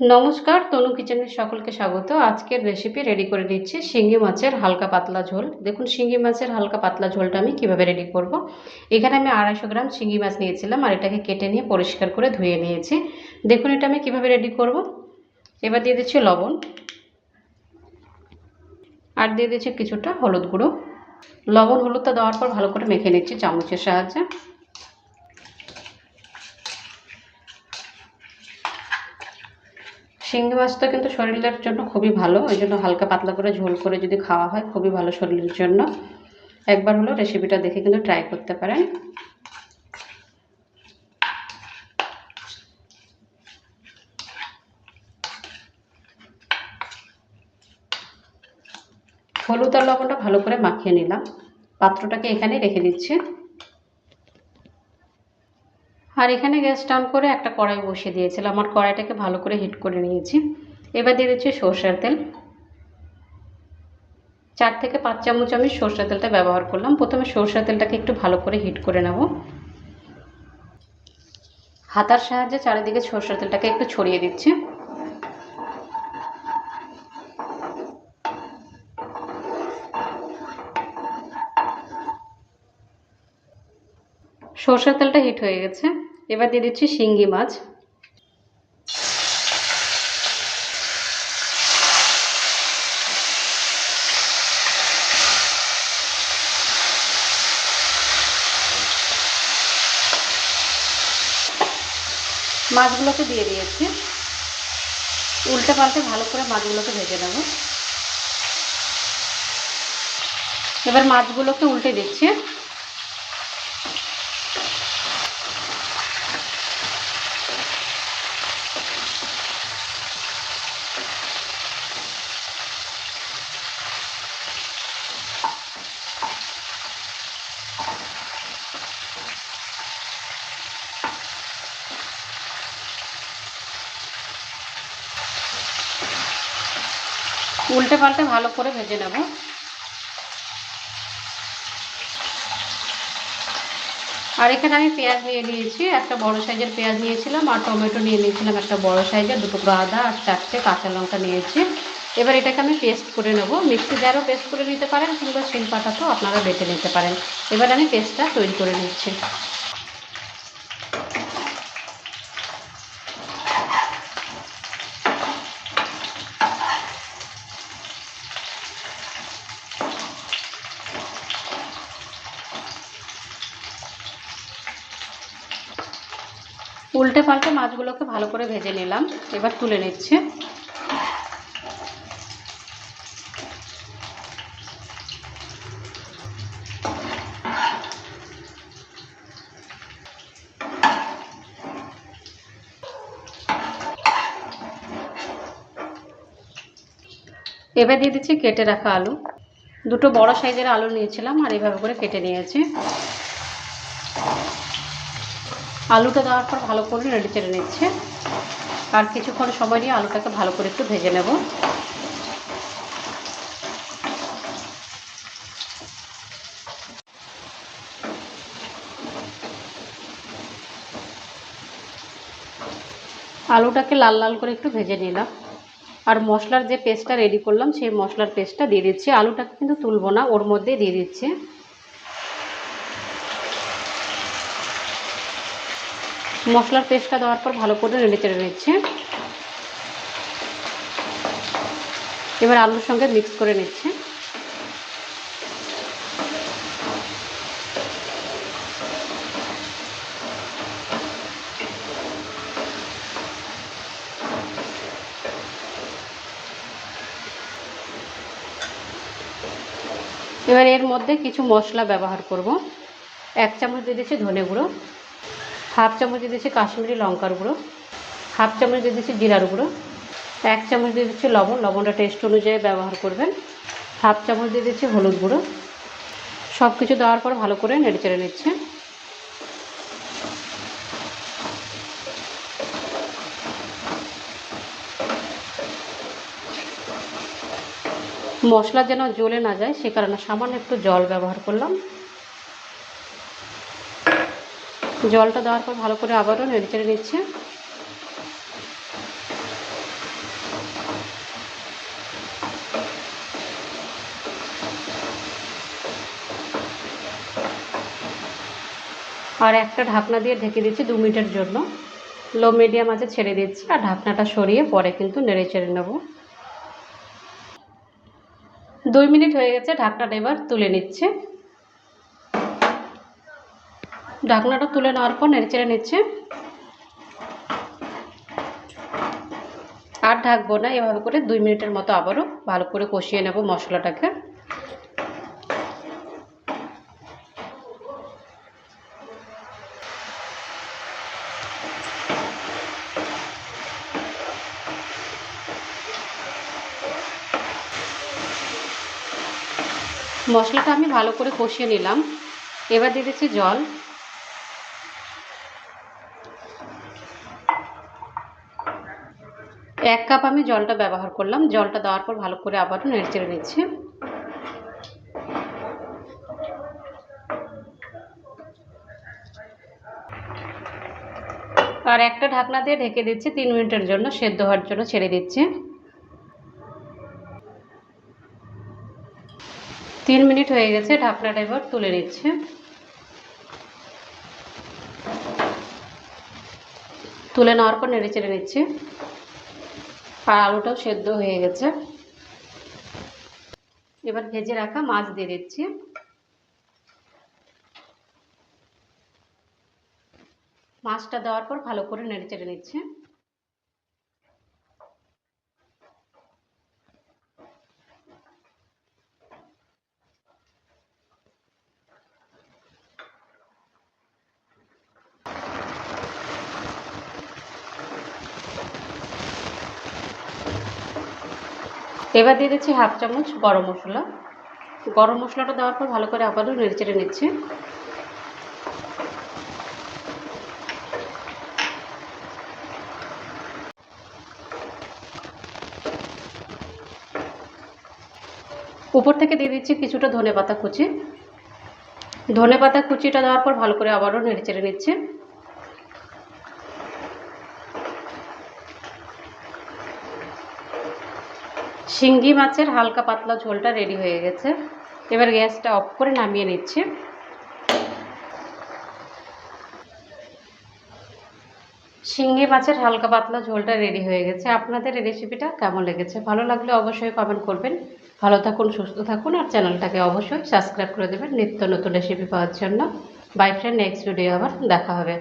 নমস্কার, তনু কিচেনের সকলকে স্বাগত। আজকের রেসিপি রেডি করে দিচ্ছি শিঙ্গি মাছের হালকা পাতলা ঝোল। দেখুন, শিঙ্গি মাছের হালকা পাতলা ঝোলটা আমি কীভাবে রেডি করব। এখানে আমি আড়াইশো গ্রাম শিঙ্গি মাছ নিয়েছিলাম আর এটাকে কেটে নিয়ে পরিষ্কার করে ধুয়ে নিয়েছি। দেখুন, এটা আমি কীভাবে রেডি করব। এবার দিয়ে দিচ্ছি লবণ আর দিয়ে দিচ্ছি কিছুটা হলুদ গুঁড়ো। লবণ হলুদটা দেওয়ার পর ভালো করে মেখে নিচ্ছি চামচের সাহায্যে। শিঙ্গি মাছটা কিন্তু শরীরের জন্য খুবই ভালো, ওই জন্য হালকা পাতলা করে ঝোল করে যদি খাওয়া হয় খুবই ভালো শরীরের জন্য। একবার হলো রেসিপিটা দেখে কিন্তু ট্রাই করতে পারেন। হলুদ আর লবণটা ভালো করে মাখিয়ে নিলাম। পাত্রটাকে এখানে রেখে দিচ্ছি। আর এখানে গ্যাস টান করে একটা কড়াই বসিয়ে দিয়েছিলাম। আমার কড়াইটাকে ভালো করে হিট করে নিয়েছি। এবার দিয়ে দিচ্ছি সর্ষের তেল। চার থেকে পাঁচ চামচ আমি সর্ষের তেলটা ব্যবহার করলাম। প্রথমে সর্ষের তেলটাকে একটু ভালো করে হিট করে নেব। হাতার সাহায্যে চারিদিকে সর্ষের তেলটাকে একটু ছড়িয়ে দিচ্ছি। সর্ষের তেলটা হিট হয়ে গেছে। এবার দিয়ে দিচ্ছি শিঙ্গি মাছ। মাছগুলোকে দিয়ে দিয়েছি। উল্টে পাল্টে ভালো করে মাছগুলোকে ভেজে নেব। এবার মাছগুলোকে উল্টে দিচ্ছি। উল্টে পাল্টে ভালো করে ভেজে নেব। আর এখানে আমি পেঁয়াজ নিয়ে নিয়েছি একটা বড় সাইজের পেঁয়াজ নিয়েছিলাম আর টমেটো নিয়ে নিয়েছিলাম একটা বড় সাইজের, দুটো আদা আর চারটে কাঁচা লঙ্কা নিয়েছি। এবার এটাকে আমি পেস্ট করে নেব। মিক্সি জারও পেস্ট করে নিতে পারেন কিংবা শিল পাটাতেও আপনারা বেটে নিতে পারেন। এবার আমি পেস্টটা তৈরি করে নিচ্ছি। উল্টে পাল্টে মাছগুলোকে ভালো করে ভেজে নিলাম। এবার তুলে নিচ্ছে। এবার দিয়ে দিচ্ছি কেটে রাখা আলু। দুটো বড় সাইজের আলু নিয়েছিলাম আর এভাবে করে কেটে নিয়েছি। আলুটা দেওয়ার পর ভালো করে নেড়ে চেড়ে নিচ্ছে। আর কিছুক্ষণ সময় নিয়ে আলুটাকে ভালো করে একটু ভেজে নেব। আলুটাকে লাল লাল করে একটু ভেজে নিলাম। আর মশলার যে পেস্টটা রেডি করলাম, সেই মশলার পেস্টটা দিয়ে দিচ্ছি। আলুটাকে কিন্তু তুলবো না, ওর মধ্যে দিয়ে দিচ্ছি। মশলার পেস্টটা দেওয়ার পর ভালো করে নেড়ে চেড়ে নিচ্ছে। এবার আলুর সঙ্গে মিক্স করে নিচ্ছে। এবার এর মধ্যে কিছু মশলা ব্যবহার করব। এক চামচ দিয়ে দিচ্ছি ধনে গুঁড়ো। হাফ চামচ দিয়ে দিচ্ছি কাশ্মীরি লঙ্কার গুঁড়ো, হাফ চামচ দিয়ে দিচ্ছি জিরার গুঁড়ো, এক চামচ দিয়ে দিচ্ছি লবণ, লবণটা টেস্ট অনুযায়ী ব্যবহার করবেন, হাফ চামচ দিয়ে দিচ্ছি হলুদ গুঁড়ো সব কিছু দেওয়ার পর ভালো করে নেড়ে চেড়ে নিচ্ছে। মশলা যেন জ্বলে না যায়, সে কারণে সামান্য একটু জল ব্যবহার করলাম। জলটা দেওয়ার পর ভালো করে আবারও নেড়ে চেড়ে নিচ্ছে। আর একটা ঢাকনা দিয়ে ঢেকে দিচ্ছি দু মিনিটের জন্য। লো, মিডিয়াম আছে ছেড়ে দিচ্ছি আর ঢাকনাটা সরিয়ে পরে কিন্তু নেড়ে চেড়ে নেব। দুই মিনিট হয়ে গেছে ঢাকনাটা এবার তুলে নিচ্ছে। ঢাকনাটা তুলে নেওয়ার পর নেড়ে চেড়ে নিচ্ছে। আর ঢাকবো না, এভাবে করে দুই মিনিটের মতো আবারও ভালো করে কষিয়ে নেব মশলাটাকে। মশলাটা আমি ভালো করে কষিয়ে নিলাম। এবার দিয়ে দিচ্ছি জল। এক কাপ আমি জলটা ব্যবহার করলাম। জলটা দেওয়ার পর ভালো করে আবারও নেড়ে চেড়ে নিচ্ছি। আর একটা ঢাকনা দিয়ে ঢেকে দিচ্ছি তিন মিনিটের জন্য, সেদ্ধ হওয়ার জন্য ছেড়ে দিচ্ছি। তিন মিনিট হয়ে গেছে, ঢাকনাটা এবার তুলে নিচ্ছে। তুলে নেওয়ার পর নেড়ে চেড়ে নিচ্ছে। আর আলুটাও সেদ্ধ হয়ে গেছে। এবার ভেজে রাখা মাছ দিয়ে দিচ্ছি। মাছটা দেওয়ার পর ভালো করে নেড়ে চেড়ে নিচ্ছে। এবার দিয়ে দিচ্ছি হাফ চামচ গরম মশলা। গরম মশলাটা দেওয়ার পর ভালো করে আবারও নেড়ে চেড়ে নিচ্ছি। উপর থেকে দিয়ে দিচ্ছি কিছুটা ধনে পাতা কুচি। ধনে পাতা কুচিটা দেওয়ার পর ভালো করে আবারও নেড়ে চেড়ে নিচ্ছে। শিঙ্গি মাছের হালকা পাতলা ঝোলটা রেডি হয়ে গেছে। এবার গ্যাসটা অফ করে নামিয়ে নিচ্ছি। শিঙ্গি মাছের হালকা পাতলা ঝোলটা রেডি হয়ে গেছে। আপনাদের এই রেসিপিটা কেমন লেগেছে? ভালো লাগলে অবশ্যই কমেন্ট করবেন। ভালো থাকুন, সুস্থ থাকুন আর চ্যানেলটাকে অবশ্যই সাবস্ক্রাইব করে দেবেন। নিত্য নতুন রেসিপি পাওয়ার জন্য। বাই ফ্রেন্ড নেক্সট ভিডিও আবার দেখা হবে।